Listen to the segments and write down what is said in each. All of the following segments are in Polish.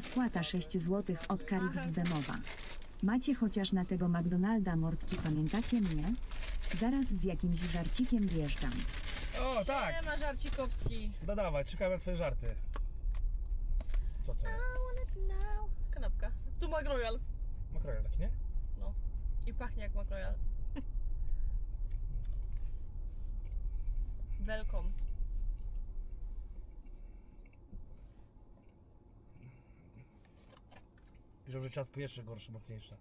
wpłata 6 zł od Karib z Bemowa. Macie chociaż na tego McDonalda mordki, pamiętacie mnie? Zaraz z jakimś żarcikiem wjeżdżam. O, tak! Nie ma żarcikowski. No dawaj, czekamy na twoje żarty. Co to jest? Kanapka. Tu McRoyal. Makrel taki, nie? No. I pachnie jak McRoyal. Welcome. Piszą, że czas pierwszy gorszy, mocniejszy.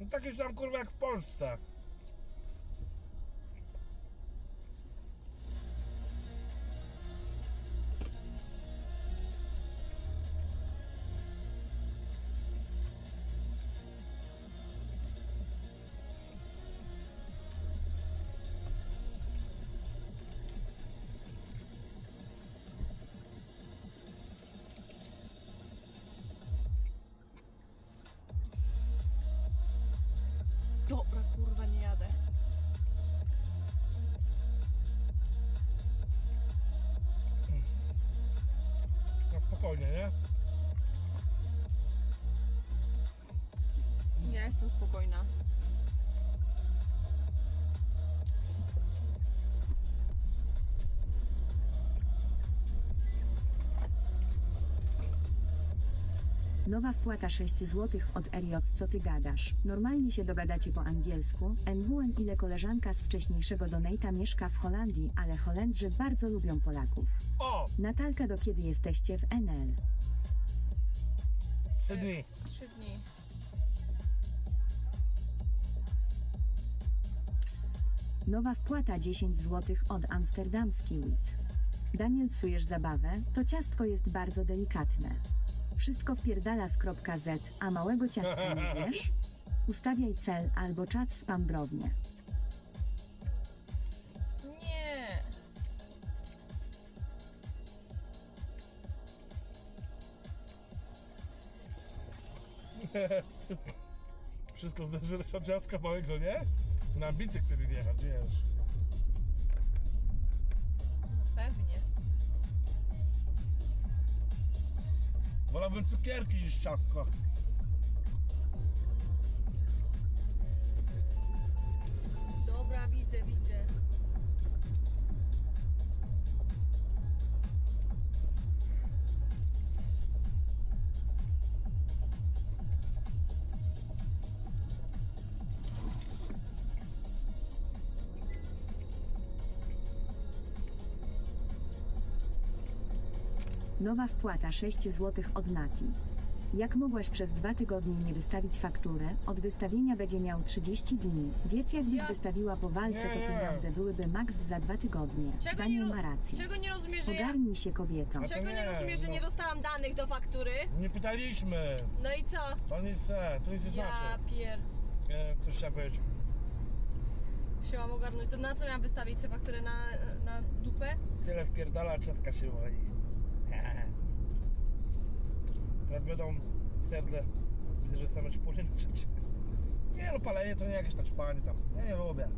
No taki sam kurwa jak w Polsce. Spokojnie, nie? Ja jestem spokojna. Nowa wpłata 6 zł od Eriot, co ty gadasz? Normalnie się dogadacie po angielsku. NWN ile koleżanka z wcześniejszego donata mieszka w Holandii, ale Holendrzy bardzo lubią Polaków. O! Natalka do kiedy jesteście w NL? Trzy dni. Trzy dni. Nowa wpłata 10 zł od Amsterdamski Wit. Daniel psujesz zabawę, to ciastko jest bardzo delikatne. Wszystko wpierdala z kropka Z, a małego ciastka nie wiesz? Ustawiaj cel albo czat spam brownie. Nie. Wszystko od dziadka małego, nie? Na ambicje, który nie wiesz. Wolałbym cukierki niż ciastko. Nowa wpłata 6 zł od Nati. Jak mogłaś przez dwa tygodnie nie wystawić faktury, od wystawienia będzie miał 30 dni. Wiedz jakbyś Ja- wystawiła po walce, Nie, to nie. pieniądze byłyby maks za dwa tygodnie. Czego nie, Daniel ro- ma rację. czego nie rozumiesz, że ja... Ogarnij się kobieto. Czego nie nie, rozumiesz, że no. nie dostałam danych do faktury? Nie pytaliśmy. No i co? To nic, e, to nic nie Ja znaczy. pier... E, coś chciałem powiedzieć. się mam ogarnąć. To na co miałam wystawić sobie fakturę? Na, na dupę? Tyle wpierdala, czeska się wali. Teraz będą serdle. Widzę, że same czpury. Nie no, palenie to nie jakieś tam czpanie tam. Ja nie lubię.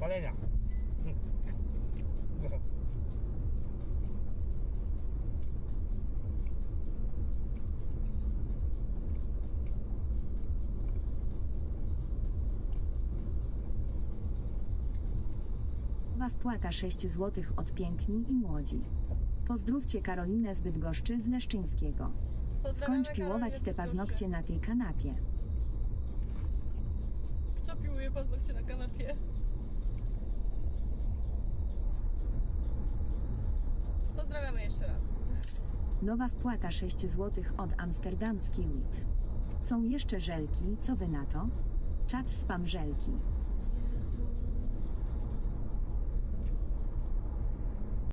Palenia. Nowa wpłata 6 zł od Piękni i Młodzi. Pozdrówcie Karolinę z Bydgoszczy z Leszczyńskiego. Pozdrawiamy Skończ piłować Karolinę te paznokcie na tej kanapie. Kto piłuje paznokcie na kanapie? Pozdrawiamy jeszcze raz. Nowa wpłata 6 zł od Amsterdamski Wit. Są jeszcze żelki, co wy na to? Czat spam żelki.